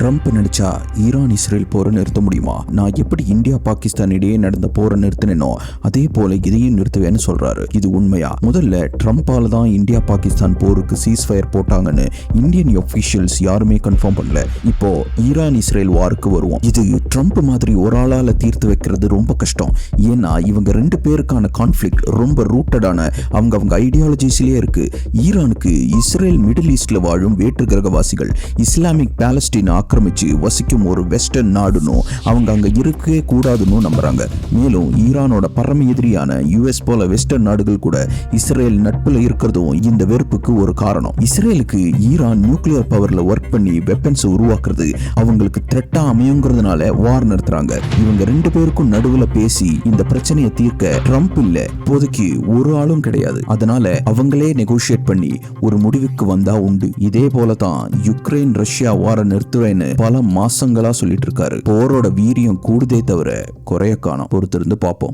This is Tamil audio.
ட்ரம்ப் நினைச்சா ஈரான் இஸ்ரேல் போரை நிறுத்த முடியுமா? நான் எப்படி இந்தியா பாகிஸ்தான் இடையே நடந்த போரை நிறுத்தினோ அதே போல இதையும் நிறுத்துவேன்னு சொல்றாரு. இது உண்மையா? முதல்ல ட்ரம்ப்பால தான் இந்தியா பாகிஸ்தான் போருக்கு சீஸ் ஃபயர் போட்டாங்கன்னு இந்தியன் ஒஃபிஷியல்ஸ் யாருமே கன்ஃபார்ம் பண்ணல. இப்போ ஈரான் இஸ்ரேல் வாருக்கு வருவோம். இது ட்ரம்ப் மாதிரி ஒரு ஆளால தீர்த்து வைக்கிறது ரொம்ப கஷ்டம். ஏன்னா இவங்க ரெண்டு பேருக்கான கான்ஃப்ளிக்ட் ரொம்ப ரூட்டடான அவங்க அவங்க ஐடியாலஜிஸ்லயே இருக்கு. ஈரானுக்கு இஸ்ரேல் மிடில் ஈஸ்ட்ல வாழும் வேற்று கிரகவாசிகள் இஸ்லாமிக் பாலஸ்டீன் ஆக்கிரமிச்சு வசிக்கும் ஒரு வெஸ்டர்ன் நாடுனும் அவங்க அங்க இருக்கவே கூடாதுன்னு நம்புறாங்க. மேலும் ஈரானோட பரம எதிரியான யுஎஸ் போல வெஸ்டர்ன் நாடுகள் கூட இஸ்ரேல் நட்புல இருக்கிறதும் இந்த வெறுப்புக்கு ஒரு காரணம். இஸ்ரேலுக்கு ஈரான் நியூக்ளியர் பவர்ல ஒர்க் பண்ணி வெப்பன்ஸ் உருவாக்குறது அவங்களுக்கு த்ரெட்டா அமையுங்கிறதுனால வார் நடத்துறாங்க. இவங்க ரெண்டு பேருக்கும் நடுவுல பேசி இந்த பிரச்சனையை தீர்க்க ட்ரம்ப் இல்ல இப்போதைக்கு ஒரு ஆளும் கிடையாது. அதனால அவங்களே நெகோஷியேட் பண்ணி ஒரு முடிவுக்கு வந்தா உண்டு. இதே போல தான் யுக்ரைன் ரஷ்யா வார நிறுத்துவேன்னு பல மாசங்களா சொல்லிட்டு இருக்காரு. போரோட வீரியம் கூடுதே தவிர குறைய காணும் பொறுத்திருந்து பார்ப்போம்.